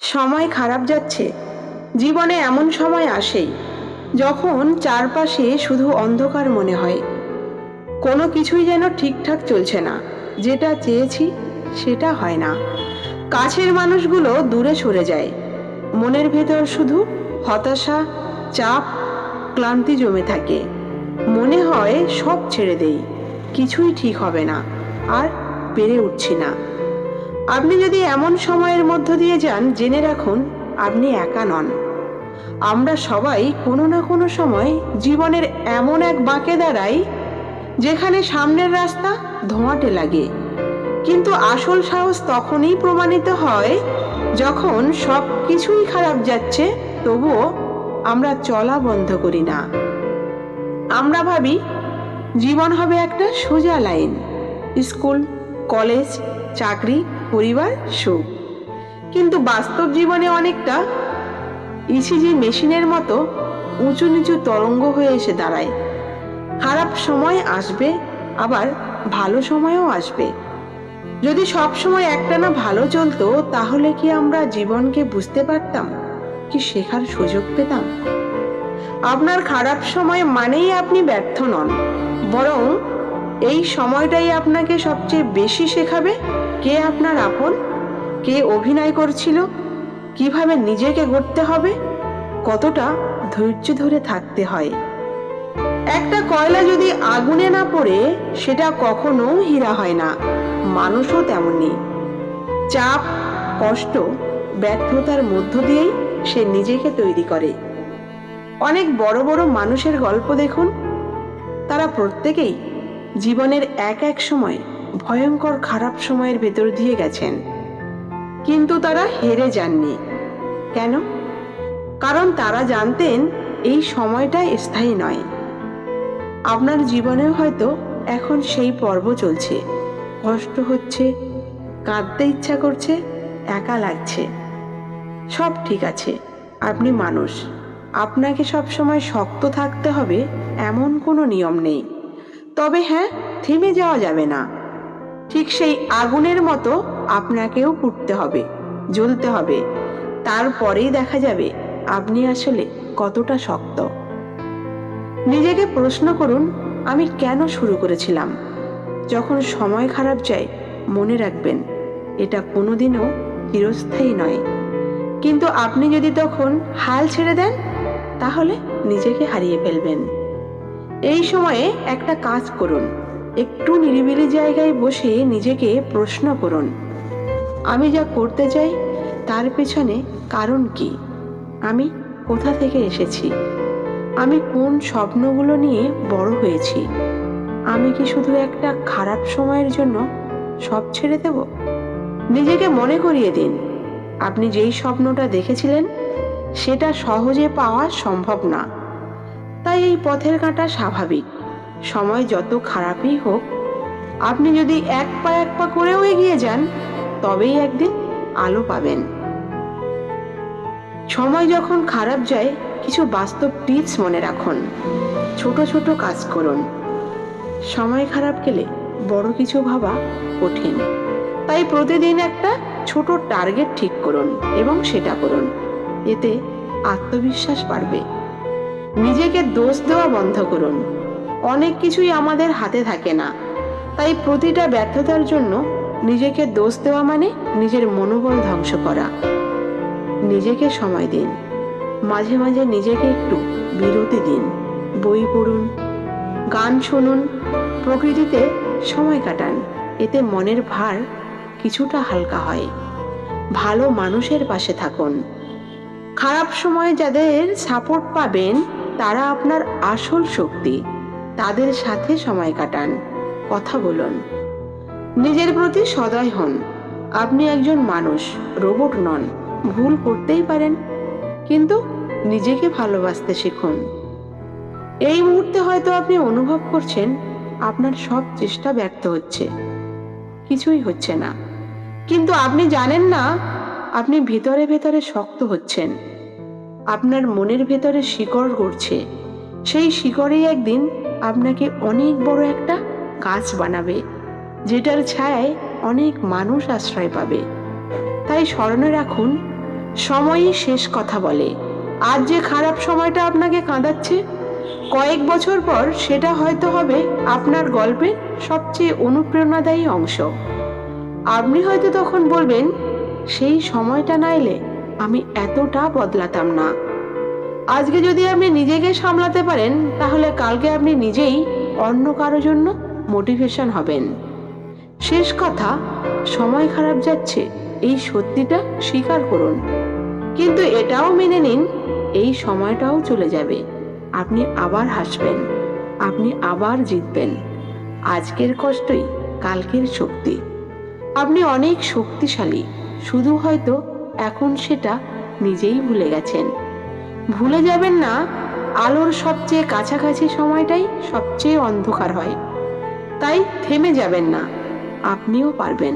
সময় খারাপ যাচ্ছে। জীবনে এমন সময় আসেই, যখন চারপাশে শুধু অন্ধকার মনে হয়। কোনো কিছুই যেন ঠিকঠাক চলছে না, যেটা চেয়েছি সেটা হয় না। কাছের মানুষগুলো দূরে সরে যায়। মনের ভেতর শুধু হতাশা, চাপ, ক্লান্তি জমে থাকে। মনে হয় সব ছেড়ে দেই, কিছুই ঠিক হবে না, আর পেরে উঠছি না। আপনি যদি এমন সময়ের মধ্য দিয়ে যান, জেনে রাখুন, আপনি একা নন। আমরা সবাই কোনো না কোনো সময় জীবনের এমন এক বাঁকে দাঁড়াই, যেখানে সামনের রাস্তা ধোঁয়াটে লাগে। কিন্তু আসল সাহস তখনই প্রমাণিত হয় যখন সব কিছুই খারাপ যাচ্ছে, তবুও আমরা চলা বন্ধ করি না। আমরা ভাবি, জীবন হবে একটা সোজা লাইন। স্কুল, কলেজ, চাকরি পরিবার সুখ। কিন্তু বাস্তব জীবনে অনেকটা ইসিজি মেশিনের মতো উঁচু নিচু তরঙ্গ হয়ে এসে দাঁড়ায়। খারাপ সময় আসবে, আবার ভালো সময়ও আসবে। যদি সব সময় একটানা ভালো চলতো, তাহলে কি আমরা জীবনকে বুঝতে পারতাম? কি শেখার সুযোগ পেতাম? আপনার খারাপ সময় মানেই আপনি ব্যর্থ নন, বরং এই সময়টাই আপনাকে সবচেয়ে বেশি শেখাবে। কে আপনার আপন? কে অভিনয় করছিল? কীভাবে নিজেকে গড়তে হবে? কতটা ধৈর্য ধরে থাকতে হয়? একটা কয়লা যদি আগুনে না পড়ে, সেটা কখনো হীরা হয় না। মানুষও তেমনি চাপ, কষ্ট, ব্যর্থতার মধ্য দিয়েই সে নিজেকে তৈরি করে। অনেক বড় বড় মানুষের গল্প দেখুন। তারা প্রত্যেকেই জীবনের এক এক সময় ভয়ঙ্কর খারাপ সময়ের ভেতর দিয়ে গেছেন। কিন্তু তারা হেরে যাননি। কেন? কারণ তারা জানতেন এই সময়টা স্থায়ী নয়। আপনার জীবনেও হয়তো এখন সেই পর্ব চলছে। কষ্ট হচ্ছে, কাঁদতে ইচ্ছা করছে, একা লাগছে। সব ঠিক আছে, আপনি মানুষ। আপনাকে সবসময় শক্ত থাকতে হবে এমন কোনো নিয়ম নেই। তবে হ্যাঁ থেমে যাওয়া যাবে না। ঠিক সেই আগুনের মতো আপনাকেও পুড়তে হবে, জ্বলতে হবে। তারপরেই দেখা যাবে আপনি আসলে কতটা শক্ত। নিজেকে প্রশ্ন করুন, আমি কেন শুরু করেছিলাম? যখন সময় খারাপ যায়, মনে রাখবেন, এটা কোনোদিনও চিরস্থায়ী নয়। কিন্তু আপনি যদি তখন হাল ছেড়ে দেন, তাহলে নিজেকে হারিয়ে ফেলবেন। এই সময়ে একটা কাজ করুন একটু নিরিবিলি জায়গায় বসে নিজেকে প্রশ্ন করুন। আমি যা করতে চাই, তার পেছনে কারণ কি? আমি কোথা থেকে এসেছি? আমি কোন স্বপ্নগুলো নিয়ে বড় হয়েছি? আমি কি শুধু একটা খারাপ সময়ের জন্য সব ছেড়ে দেব? নিজেকে মনে করিয়ে দিন। আপনি যেই স্বপ্নটা দেখেছিলেন, সেটা সহজে পাওয়া সম্ভব না। তাই এই পথের কাঁটা স্বাভাবিক। সময় যত খারাপই হোক, আপনি যদি এক পা এক পা করেও এগিয়ে যান, তবেই একদিন আলো পাবেন। সময় যখন খারাপ যায়, কিছু বাস্তব টিপস মনে রাখুন। ছোট ছোট কাজ করুন। সময় খারাপ গেলে বড় কিছু ভাবা কঠিন। তাই প্রতিদিন একটা ছোট টার্গেট ঠিক করুন এবং সেটা করুন। এতে আত্মবিশ্বাস বাড়বে। নিজেকে দোষ দেওয়া বন্ধ করুন। অনেক কিছুই আমাদের হাতে থাকে না। তাই প্রতিটা ব্যর্থতার জন্য নিজেকে দোষ দেওয়া মানে নিজের মনোবল ধ্বংস করা। নিজেকে সময় দিন। মাঝে মাঝে নিজেকে একটু বিরতি দিন। বই পড়ুন, গান শুনুন, প্রকৃতিতে সময় কাটান। এতে মনের ভার কিছুটা হালকা হয়। ভালো মানুষের পাশে থাকুন। খারাপ সময়ে যাদের সাপোর্ট পাবেন, তারা আপনার আসল শক্তি। তাদের সাথে সময় কাটান। কথা বলুন। নিজের প্রতি সদয় হন। আপনি একজন মানুষ, রোবট নন। ভুল করতেই পারেন, কিন্তু নিজেকে ভালোবাসতে শিখুন। এই মুহূর্তে হয়তো আপনি অনুভব করছেন, আপনার সব চেষ্টা ব্যর্থ হচ্ছে। কিছুই হচ্ছে না। কিন্তু আপনি জানেন না, আপনি ভেতরে ভেতরে শক্ত হচ্ছেন। আপনার মনের ভেতরে শিকড় গড়ছে। সেই শিকড়েই একদিন আপনাকে অনেক বড় একটা গাছ বানাবে, যেটার ছায়ায় অনেক মানুষ আশ্রয় পাবে। তাই স্মরণে রাখুন, সময়ই শেষ কথা বলে। আজ যে খারাপ সময়টা আপনাকে কাঁদাচ্ছে, কয়েক বছর পর সেটা হয়তো হবে আপনার গল্পের সবচেয়ে অনুপ্রেরণাদায়ী অংশ। আপনি হয়তো তখন বলবেন, সেই সময়টা না এলে আমি এতটা বদলাতাম না। আজকে যদি আপনি নিজেকে সামলাতে পারেন, তাহলে কালকে আপনি নিজেই অন্য কারও জন্য মোটিভেশন হবেন। শেষ কথা, সময় খারাপ যাচ্ছে, এই সত্যিটা স্বীকার করুন। কিন্তু এটাও মেনে নিন, এই সময়টাও চলে যাবে। আপনি আবার হাসবেন, আপনি আবার জিতবেন। আজকের কষ্টই কালকের শক্তি। আপনি অনেক শক্তিশালী, শুধু হয়তো এখন সেটা নিজেই ভুলে গেছেন। ভুলে যাবেন না, আলোর সবচেয়ে কাছাকাছি সময়টাই সবচেয়ে অন্ধকার হয়। তাই থেমে যাবেন না, আপনিও পারবেন।